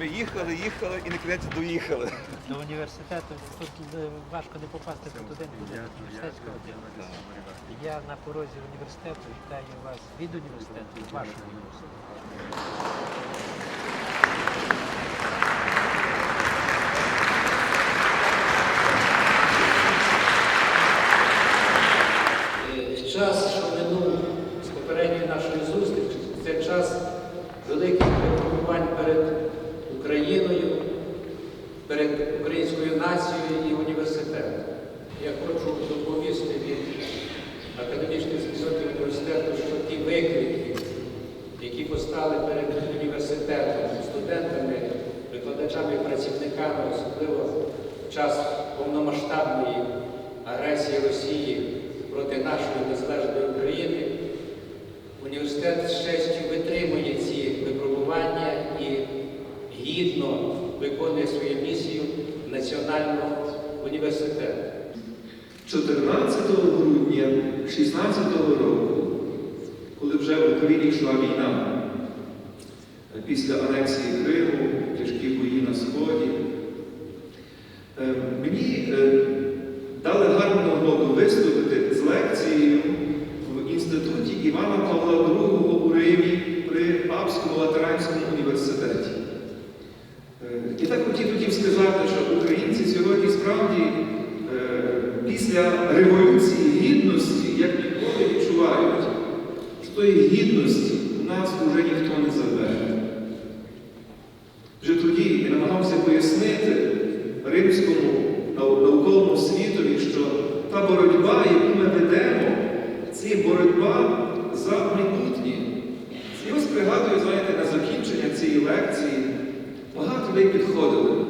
Ми їхали, їхали і на кінець доїхали. До університету тут е, важко не попасти до студентів університетського. Я на порозі університету вітаю вас від університету, вашого університету. Е, Час, що минув з попередньої нашої зустрічі, це час великих випробувань перед Україною, перед українською і університетом. Я хочу доповісти від академічної спільноти університету, що ті виклики, які постали перед університетом, студентами, викладачами працівниками, особливо в час повномасштабної агресії Росії проти нашої незалежної України, університет з честю витримує ці національного університету. 14 грудня 16 року, коли вже в Україні йшла війна, після анексії Криму, тяжкі бої на Сході, е, мені е, дали гарну нагоду виступити з лекцією в інституті Івана Павла II у Римі при Папському Латеранському І так хотів хотів сказати, що українці сьогодні справді е, після Революції Гідності, як ніколи відчувають, що тої гідності нас вже ніхто не забере. Вже тоді я намагався пояснити римському науковому світові, що та боротьба, яку ми ведемо, це боротьба за майбутнє. І ось пригадую, знаєте, на закінчення цієї лекції багато людей підходили.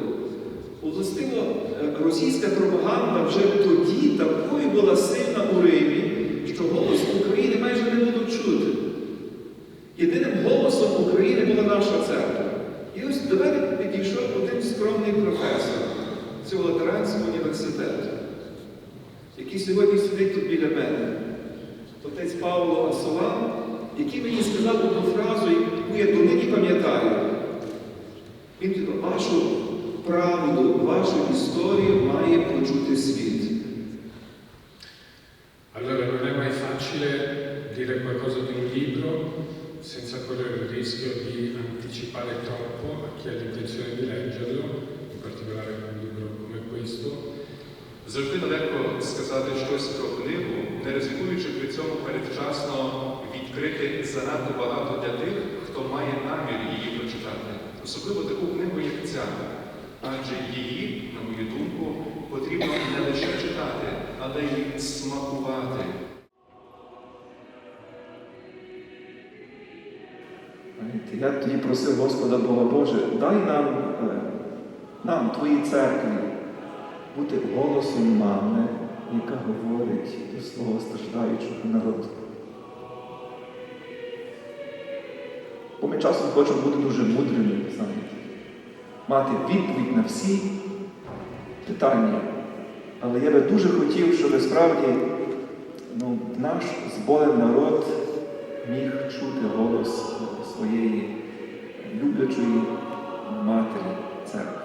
Властиво, е, російська пропаганда вже тоді такою була сильна у Римі, що голос України майже не було чути. Єдиним голосом України була наша церква. І ось до мене підійшов один скромний професор цього Латеранського університету, який сьогодні сидить тут біля мене. Отець Павло Асолан, який мені сказав одну фразу, яку я донині пам'ятаю. Він вашу правду, вашу історію має почути світ. Allora non è mai facile dire qualcosa di un libro senza correre il rischio di anticipare troppo a chi ha l'intenzione di leggerlo, in particolare un libro come questo. Завжди нелегко сказати щось про книгу, не ризикуючи при цьому передчасно відкрити занадто багато для тих, хто має намір її прочитати. Особливо таку книгу, як ця. Адже її, на мою думку, потрібно не лише читати, але й смакувати. Я тоді просив Господа Бога Боже, дай нам, е, нам, Твоїй церкві, бути голосом мами, яка говорить до свого страждаючого народу. Бо ми часом хочемо бути дуже мудрими, знаєте, мати відповідь на всі питання. Але я би дуже хотів, щоб справді ну, наш зболен народ міг чути голос своєї люблячої матері церкви.